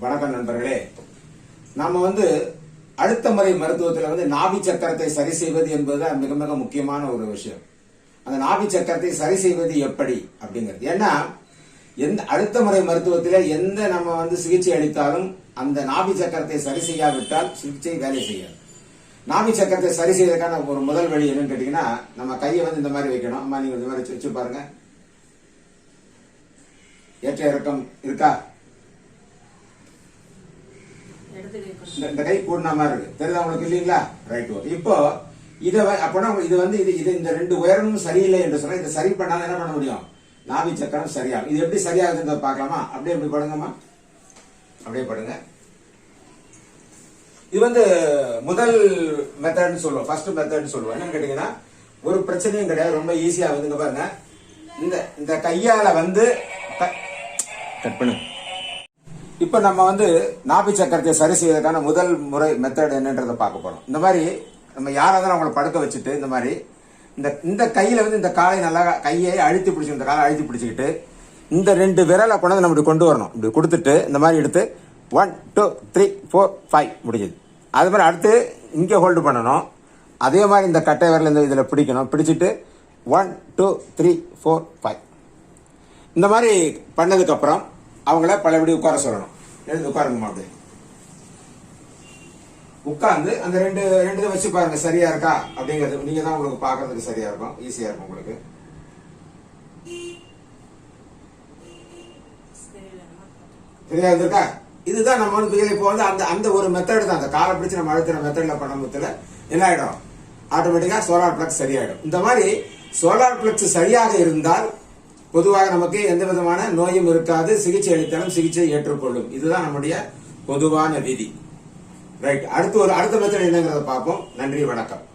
வணக்கம் நண்பர்களே. நாம வந்து அடுத்த முறை மருத்துவத்தில் வந்து நாபி சக்கரத்தை சரி செய்வது என்பது மிக மிக முக்கியமான ஒரு விஷயம். அந்த நாபி சக்கரத்தை சரி செய்வது எப்படி அப்படிங்கிறது. ஏன்னா எந்த அடுத்த முறை மருத்துவத்தில் எந்த நம்ம வந்து சிகிச்சை அளித்தாலும் அந்த நாபி சக்கரத்தை சரி செய்யாவிட்டால் சிகிச்சை வேலை செய்யாது. நாபி சக்கரத்தை சரி செய்வதற்கான ஒரு முதல் வழி என்னன்னு கேட்டீங்கன்னா நம்ம கையை வந்து இந்த மாதிரி வைக்கணும். அம்மா நீங்க இந்த மாதிரி வச்சு- பாருங்க. ஏற்ற இறக்கம் இருக்கா? இந்த இந்த கை கூடின மாதிரி இருக்கு. தெரியுதா உங்களுக்கு? இல்லைங்களா? ரைட் ஓகே இப்போ இதை வ- அப்போனா இது வந்து இது இது இந்த ரெண்டு உயரமும் சரியில்லை என்று சொன்னா இதை சரி பண்ணாலும் என்ன பண்ண முடியும்? நாபி சக்கரம் சரியாகும். இது எப்படி சரியாகுதுன்றத பார்க்கலாமா? அப்படியே எப்படி படுங்கம்மா. அப்படியே படுங்க. இது வந்து முதல் மெத்தட்னு சொல்லுவோம். ஃபர்ஸ்ட் மெத்தட்னு சொல்லுவோம். என்னன்னு கேட்டீங்கன்னா ஒரு பிரச்சனையும் கிடையாது. ரொம்ப ஈஸியாக வந்துங்க பாருங்க. இந்த இந்த கையால வந்து கட் பண்ணு. இப்ப நம்ம வந்து நாபி சக்கரத்தை சரி செய்வதற்கான முதல் முறை மெத்தட் என்னன்றதை பார்க்க போறோம். இந்த மாதிரி நம்ம யாராவது அவங்கள படுக்க வச்சுட்டு இந்த மாதிரி இந்த இந்த கையில வந்து இந்த காலை நல்லா கையை அழுத்தி பிடிச்சி இந்த காலை அழுத்தி பிடிச்சிக்கிட்டு இந்த ரெண்டு விரலை கொண்டாந்து நம்ம இப்படி கொண்டு வரணும். இப்படி கொடுத்துட்டு இந்த மாதிரி எடுத்து one two three four five முடிஞ்சது. அது மாதிரி அடுத்து இங்கே ஹோல்டு பண்ணணும். அதே மாதிரி இந்த கட்டை விரல் இந்த இதில் பிடிக்கணும். பிடிச்சிட்டு one two three four five இந்த மாதிரி பண்ணதுக்கப்புறம் அவங்கள பழையபடி உட்கார சொல்லணும். எழுந்து உட்காருங்கம்மா அப்படி உட்கார்ந்து அந்த ரெண்டு ரெண்டு இதை வச்சு பாருங்க சரியா இருக்கா? அப்படிங்கிறது நீங்க தான் உங்களுக்கு பாக்குறதுக்கு சரியா இருக்கும் ஈஸியா இருக்கும் உங்களுக்கு. சரியா இருந்திருக்கா? இதுதான் நம்ம வந்து இப்போ வந்து அந்த அந்த ஒரு மெத்தட் தான் அந்த காலை பிடிச்சு நம்ம அழுத்துற மெத்தட்ல பண்ணும்போதுல என்ன ஆயிடும்? ஆட்டோமேட்டிக்காக சோலார் பிளக்ஸ் சரியாயிடும். இந்த மாதிரி சோலார் பிளக்ஸ் சரியாக இருந்தால் பொதுவாக நமக்கு எந்த விதமான நோயும் இருக்காது. சிகிச்சை அளித்தாலும் சிகிச்சை ஏற்றுக்கொள்ளும். இதுதான் நம்முடைய பொதுவான விதி. ரைட் அடுத்து ஒரு அடுத்த மெத்தட் என்னங்கிறத பார்ப்போம். நன்றி வணக்கம்.